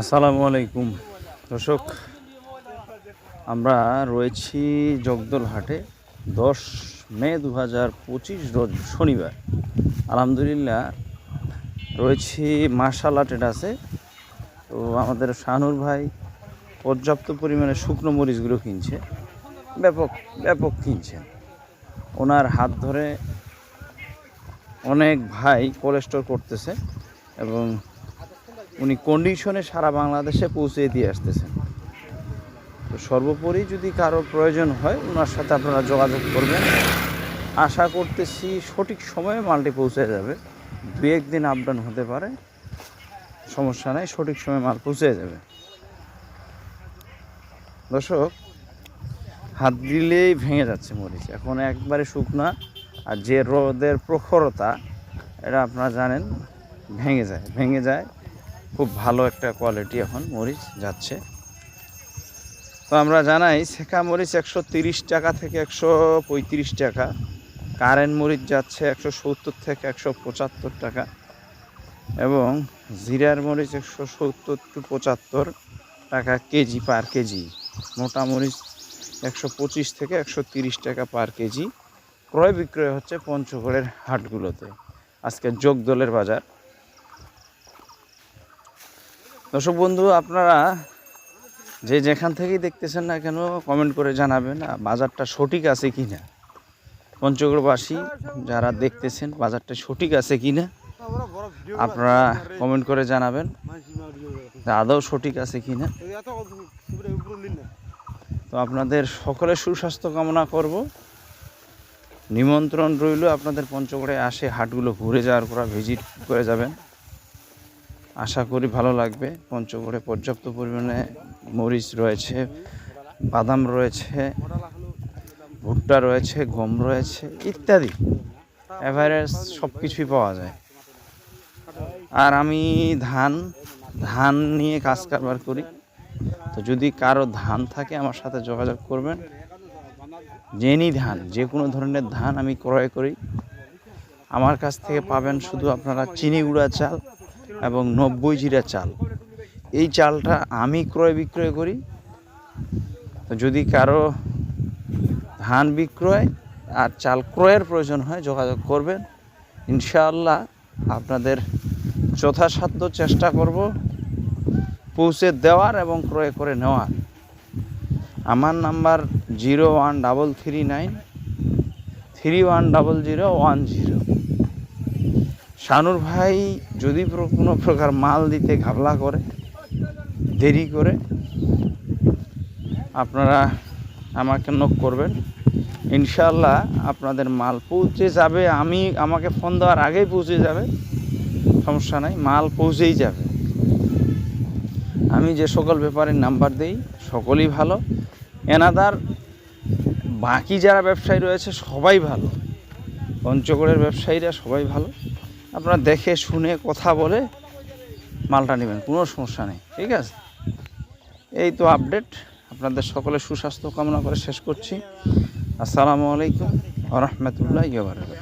আসসালামু আলাইকুম। দর্শক, আমরা রয়েছি জগদল হাটে দশ মে দু হাজার পঁচিশ রোজ শনিবার। আলহামদুলিল্লাহ, রয়েছি মার্শাল আছে তো আমাদের শাহনুর ভাই পর্যাপ্ত পরিমাণে শুকনো মরিচগুলো কিনছে। ব্যাপক ব্যাপক কিনছেন। ওনার হাত ধরে অনেক ভাই কোলেস্টোর করতেছে এবং উনি কন্ডিশনে সারা বাংলাদেশে পৌঁছে দিয়ে আসতেছেন। তো সর্বোপরি যদি কারও প্রয়োজন হয় ওনার সাথে আপনারা যোগাযোগ করবেন। আশা করতেছি সঠিক সময়ে মালটি পৌঁছে যাবে। দু একদিন আপ ডাউন হতে পারে। সমস্যা নাই, সঠিক সময়ে মাল পৌঁছে যাবে। দর্শক, হাত দিলেই ভেঙে যাচ্ছে মরিচ। এখন একবারে শুকনা আর যে রোদের প্রখরতা, এটা আপনারা জানেন, ভেঙে যায় ভেঙে যায়। খুব ভালো একটা কোয়ালিটি এখন মরিচ যাচ্ছে। তো আমরা জানাই শেখা মরিচ একশো টাকা থেকে একশো পঁয়ত্রিশ টাকা কারেন্ট মরিচ যাচ্ছে একশো সত্তর থেকে একশো পঁচাত্তর টাকা, এবং জিরার মরিচ একশো সত্তর টু পঁচাত্তর টাকা কেজি পার কেজি, মোটা মরিচ একশো পঁচিশ থেকে একশো তিরিশ টাকা পার কেজি, ক্রয় বিক্রয় হচ্ছে পঞ্চগড়ের হাটগুলোতে। আজকে যোগদলের বাজার। দর্শক বন্ধু, আপনারা যে যেখান থেকেই দেখতেছেন না কেন কমেন্ট করে জানাবেন বাজারটা সঠিক আছে কি না পঞ্চগড়বাসী যারা দেখতেছেন, বাজারটা সঠিক আছে কি না আপনারা কমেন্ট করে জানাবেন আদৌ সঠিক আছে কি না তো আপনাদের সকলের সুস্বাস্থ্য কামনা করব। নিমন্ত্রণ রইল আপনাদের পঞ্চগড়ে আসে হাটগুলো ঘুরে যাওয়ার পর ভিজিট করে যাবেন। আশা করি ভালো লাগবে। পঞ্চগড়ে পর্যাপ্ত পরিমাণে মরিচ রয়েছে, বাদাম রয়েছে, ভুট্টা রয়েছে, গম রয়েছে ইত্যাদি। অ্যাভারেজ সব কিছুই পাওয়া যায়। আর আমি ধান ধান নিয়ে কাজ কারবার করি। তো যদি কারও ধান থাকে আমার সাথে যোগাযোগ করবেন। জেনি ধান, যে কোনো ধরনের ধান আমি ক্রয় করি। আমার কাছ থেকে পাবেন শুধু আপনারা চিনি গুঁড়া চাল এবং নব্বই জিরা চাল। এই চালটা আমি ক্রয় বিক্রয় করি। যদি কারও ধান বিক্রয় আর চাল ক্রয়ের প্রয়োজন হয়, যোগাযোগ করবেন। ইনশাআল্লাহ আপনাদের যথাসাধ্য চেষ্টা করব পৌঁছে দেওয়ার এবং ক্রয় করে নেওয়ার। আমার number zero one double three nine three one double zero one zero. শানুর ভাই যদি কোনো প্রকার মাল দিতে ঘাবলা করে, দেরি করে, আপনারা আমাকে নক করবেন। ইনশাল্লাহ আপনাদের মাল পৌঁছে যাবে। আমি আমাকে ফোন দেওয়ার আগেই পৌঁছে যাবে। সমস্যা নাই, মাল পৌঁছেই যাবে। আমি যে সকল ব্যাপারের নাম্বার দেই, সকলেই ভালো। এনাদার বাকি যারা ব্যবসায়ী রয়েছে, সবাই ভালো। পঞ্চগড়ের ব্যবসায়ীরা সবাই ভালো। আপনারা দেখে, শুনে, কথা বলে মালটা নেবেন, কোনো সমস্যা নেই, ঠিক আছে? এই তো আপডেট আপনাদের সকলে সুস্বাস্থ্য কামনা করে শেষ করছি। আসসালামু আলাইকুম রহমতুল্লাহ ইয়বারকাত